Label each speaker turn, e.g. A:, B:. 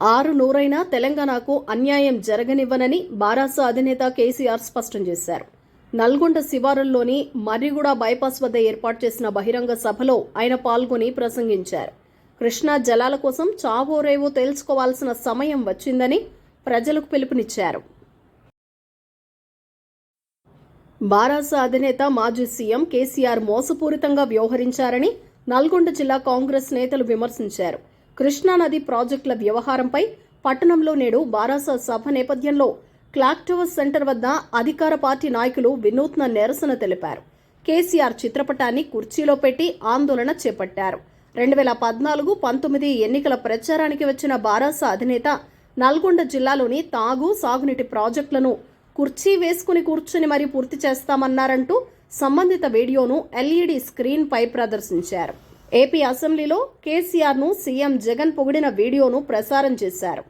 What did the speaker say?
A: ఆరు నూరైనా తెలంగాణకు అన్యాయం జరగనివ్వనని బారాస అధినేత కేసీఆర్ స్పష్టం చేశారు. నల్గొండ శివారుల్లోని మర్రిగూడ బైపాస్ వద్ద ఏర్పాటు చేసిన బహిరంగ సభలో ఆయన పాల్గొని ప్రసంగించారు. కృష్ణా జలాల కోసం చావో రేవో తెలుసుకోవాల్సిన సమయం వచ్చిందని ప్రజలకు పిలుపునిచ్చారు. బారాస అధినేత మాజీ సీఎం కేసీఆర్ మోసపూరితంగా వ్యవహరించారని నల్గొండ జిల్లా కాంగ్రెస్ నేతలు విమర్శించారు. కృష్ణానది ప్రాజెక్టుల వ్యవహారంపై పట్టణంలో నేడు బారాస సభ నేపథ్యంలో క్లాక్ టవర్ సెంటర్ వద్ద అధికార పార్టీ నాయకులు వినూత్న నిరసన తెలిపారు. కేసీఆర్ చిత్రపటాన్ని కుర్చీలో పెట్టి ఆందోళన చేపట్టారు. రెండు వేల పద్నాలుగు పంతొమ్మిది ఎన్నికల ప్రచారానికి వచ్చిన బారాస అధినేత నల్గొండ జిల్లాలోని తాగు సాగునీటి ప్రాజెక్టులను కుర్చీ వేసుకుని కూర్చుని మరీ పూర్తి చేస్తామన్నారంటూ సంబంధిత వీడియోను ఎల్ఈడి స్క్రీన్పై ప్రదర్శించారు. ఏపీ అసెంబ్లీలో కేసీఆర్ను సీఎం జగన్ పొగిడిన వీడియోను ప్రసారం చేశారు.